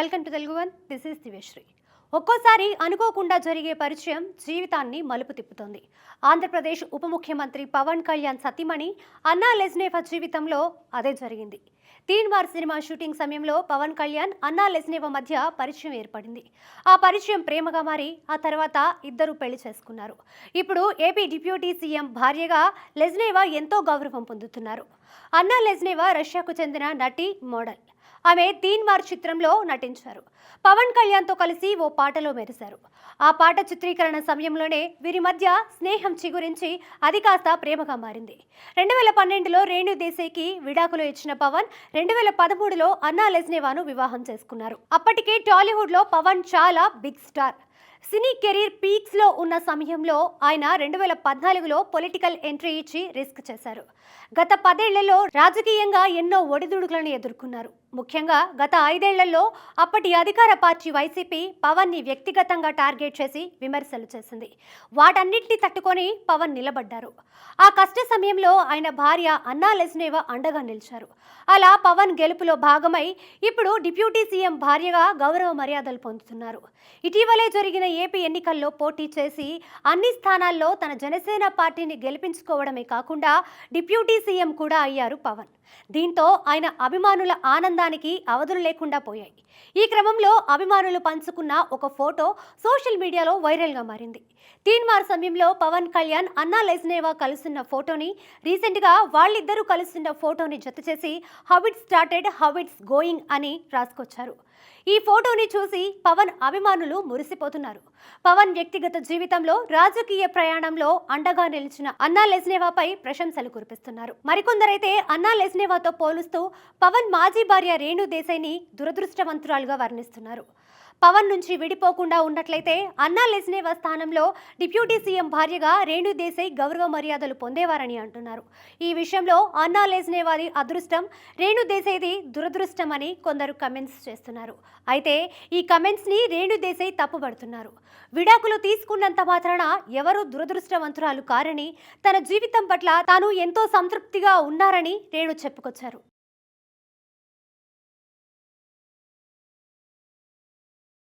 Welcome to Telugu one. This is Divyasri. ఒక్కోసారి అనుకోకుండా జరిగే పరిచయం జీవితాన్ని మలుపు తిప్పుతోంది. ఆంధ్రప్రదేశ్ ఉప ముఖ్యమంత్రి పవన్ కళ్యాణ్ సతీమణి అన్నా లెజ్నేఫా జీవితంలో అదే జరిగింది. తీన్ వార్ సినిమా షూటింగ్ సమయంలో పవన్ కళ్యాణ్ అన్నా లెజ్నేవా మధ్య పరిచయం ఏర్పడింది. ఆ పరిచయం ప్రేమగా మారి ఆ తర్వాత ఇద్దరు పెళ్ళి చేసుకున్నారు. ఇప్పుడు ఏపీ డిప్యూటీ సీఎం భార్యగా లెజ్నేవా ఎంతో గౌరవం పొందుతున్నారు. అన్నా లెజ్నేవా రష్యాకు చెందిన నటి మోడల్. ఆమె తీన్ మార్ చిత్రంలో నటించారు. పవన్ కళ్యాణ్తో కలిసి ఓ పాటలో మెరిశారు. ఆ పాట చిత్రీకరణ సమయంలోనే వీరి మధ్య స్నేహం చిగురించి అది కాస్త ప్రేమగా మారింది. రెండు వేల పన్నెండులో రేణు దేశాయికి విడాకులు ఇచ్చిన పవన్ రెండు వేల పదమూడులో అన్నా లెజ్నేవాను వివాహం చేసుకున్నారు. అప్పటికే టాలీవుడ్లో పవన్ చాలా బిగ్ స్టార్. సినీ కెరీర్ పీక్స్లో ఉన్న సమయంలో ఆయన రెండు వేల పద్నాలుగులో పొలిటికల్ ఎంట్రీ ఇచ్చి రిస్క్ చేశారు. గత పదేళ్ళలో రాజకీయంగా ఎన్నో ఒడిదుడుకులను ఎదుర్కొన్నారు. ముఖ్యంగా గత ఐదేళ్ళలో అప్పటి అధికార పార్టీ వైసీపీ పవన్ని వ్యక్తిగతంగా టార్గెట్ చేసి విమర్శలు చేసింది. వాటన్నింటినీ తట్టుకొని పవన్ నిలబడ్డారు. ఆ కష్ట సమయంలో ఆయన భార్య అన్నా లెజ్నేవా అండగా నిలిచారు. అలా పవన్ గెలుపులో భాగమై ఇప్పుడు డిప్యూటీ సీఎం భార్యగా గౌరవ మర్యాదలు పొందుతున్నారు. ఇటీవలే జరిగిన ఏపీ ఎన్నికల్లో పోటీ చేసి అన్ని స్థానాల్లో తన జనసేన పార్టీని గెలిపించుకోవడమే కాకుండా డిప్యూటీ సీఎం కూడా అయ్యారు పవన్. దీంతో ఆయన అభిమానుల ఆనందానికి అవధులు లేకుండా పోయాయి. ఈ క్రమంలో అభిమానులు పంచుకున్న ఒక ఫోటో సోషల్ మీడియాలో వైరల్గా మారింది. తీన్మార్ సమయంలో పవన్ కళ్యాణ్ అన్నా లెజ్నేవా కలుస్తున్న ఫోటోని రీసెంట్గా వాళ్ళిద్దరూ కలుస్తున్న ఫోటోని జత చేసి how it started how it's going అని రాసుకొచ్చారు. ఈ ఫోటోని చూసి పవన్ అభిమానులు మురిసిపోతున్నారు. పవన్ వ్యక్తిగత జీవితంలో రాజకీయ ప్రయాణంలో అండగా నిలిచిన అన్నా లెజ్నేవాపై ప్రశంసలు కురిపిస్తున్నారు. మరికొందరైతే అన్నా లెజ్నేవాతో పోలుస్తూ పవన్ మాజీ భార్య రేణు దేశాయిని దురదృష్టవంతురాలుగా వర్ణిస్తున్నారు. పవన్ నుంచి విడిపోకుండా ఉన్నట్లయితే అన్నా లెజ్నేవా స్థానంలో డిప్యూటీ సీఎం భార్యగా రేణు దేశాయ్ గౌరవ మర్యాదలు పొందేవారని అంటున్నారు. ఈ విషయంలో అన్నా లెజ్నేవాది అదృష్టం రేణు దేశాయ్ది దురదృష్టమని కొందరు కమెంట్స్ చేస్తున్నారు. అయితే ఈ కమెంట్స్ని రేణు దేశాయ్ తప్పుపడుతున్నారు విడాకులు తీసుకున్నంత మాత్రాన ఎవరూ దురదృష్టవంతురాలు కారని తన జీవితం పట్ల తాను ఎంతో సంతృప్తిగా ఉన్నారని రేణు చెప్పుకొచ్చారు.